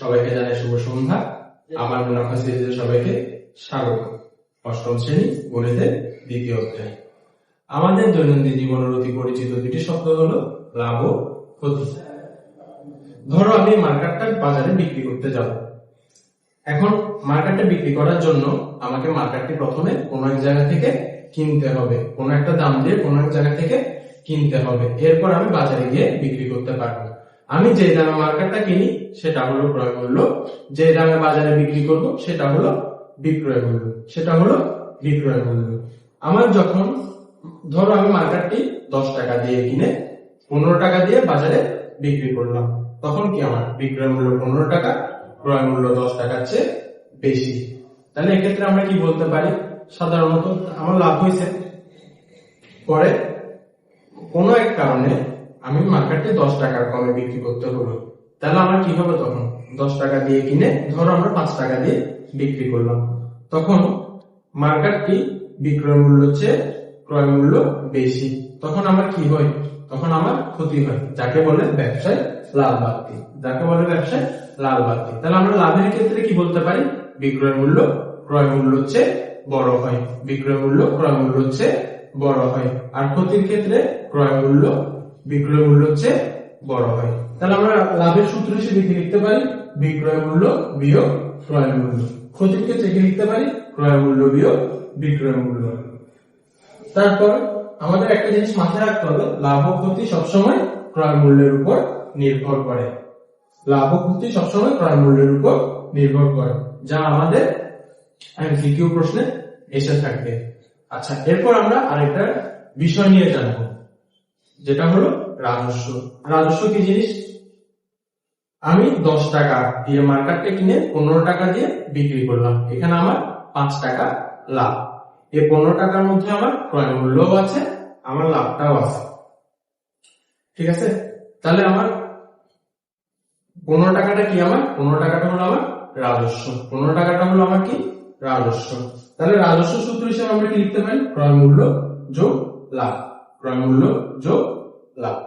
সবাইকে জানাই শুভ সন্ধ্যা। আমার মুনাফা সিরিজে সবাইকে স্বাগত। অষ্টম শ্রেণি গণিতের দ্বিতীয় অধ্যায়। আমাদের দৈনন্দিন জীবনের অতি পরিচিত দুটি শব্দ হলো লাভ ও ক্ষতি। ধরো আমি মার্কেটটা বাজারে বিক্রি করতে যাব। এখন মার্কেটে বিক্রি করার জন্য আমাকে মার্কেটটি প্রথমে কোনো এক জায়গা থেকে কিনতে হবে। কোনো একটা দাম দিয়ে কোনো এক জায়গা থেকে কিনতে হবে। এরপর আমি বাজারে গিয়ে বিক্রি করতে পারব। আমি যে দামে মার্কেটটা কিনি, সেটা হলো ক্রয় মূল্য। যে দামে বাজারে বিক্রি করব, সেটা হলো বিক্রয় মূল্য। সেটা হলো বিক্রয় মূল্য। আমার যখন, ধরো আমি মার্কেটটি দশ টাকা দিয়ে কিনে, পনেরো টাকা দিয়ে বাজারে বিক্রি করলাম, তখন কি আমার বিক্রয় মূল্য পনেরো টাকা, ক্রয় মূল্য দশ টাকার চেয়ে বেশি? তাহলে এক্ষেত্রে আমরা কি বলতে পারি? সাধারণত আমার লাভ হয়েছে। পরে কোনো এক কারণে আমি মার্কেটে দশ টাকার কমে বিক্রি করতে হলো। তাহলে আমার কি হবে তখন? দশ টাকা দিয়ে কিনে, ধরো আমরা পাঁচ টাকা দিয়ে বিক্রি করলাম। তখন মার্কেটটি বিক্রয় মূল্য চেয়ে ক্রয় মূল্য বেশি। তখন আমার কি হয়? তখন আমার ক্ষতি হয়। যাকে বলে ব্যবসায় লাভ বাড়তি। যাকে বলে ব্যবসায় লাভ বাড়তি। তাহলে আমরা লাভের ক্ষেত্রে কি বলতে পারি? বিক্রয় মূল্য, ক্রয় মূল্য চেয়ে বড় হয়। বিক্রয় মূল্য, ক্রয় মূল্য চেয়ে বড় হয়। আর ক্ষতির ক্ষেত্রে ক্রয় মূল্য বিক্রয় মূল্য চেয়ে বড় হয়। তাহলে আমরা লাভের সূত্র হিসেবে কি লিখতে পারি বিক্রয় মূল্য বিয়োগ ক্রয় মূল্য। ক্ষতির ক্ষেত্রে কি লিখতে পারি? ক্রয় মূল্য বিয়োগ বিক্রয় মূল্য। তারপর আমাদের একটা জিনিস মাথায় রাখতে হবে লাভ ক্ষতি সবসময় ক্রয় মূল্যের উপর নির্ভর করে। লাভ ক্ষতি সবসময় ক্রয় মূল্যের উপর নির্ভর করে। যা আমাদের এমসিকিউ প্রশ্নে এসে থাকবে। আচ্ছা এরপর আমরা আরেকটা বিষয় নিয়ে জানব। যেটা হলো রাজস্ব। রাজস্ব কি জিনিস? আমি দশ টাকা দিয়ে মার্কেটে কিনে পনেরো টাকা দিয়ে বিক্রি করলাম। এখানে আমার পাঁচ টাকা লাভ। এই পনেরো টাকার মধ্যে আমার ক্রয় মূল্যও আছে, আমার লাভটাও আছে। ঠিক আছে? তাহলে আমার পনেরো টাকাটা কি আমার? পনেরো টাকাটা হলো আমার রাজস্ব। পনেরো টাকাটা হলো আমার কি? রাজস্ব। তাহলে রাজস্ব সূত্র হিসেবে আমরা কি লিখতে পারি? ক্রয় মূল্য যোগ লাভ। ক্রয় মূল্য যোগ লাভ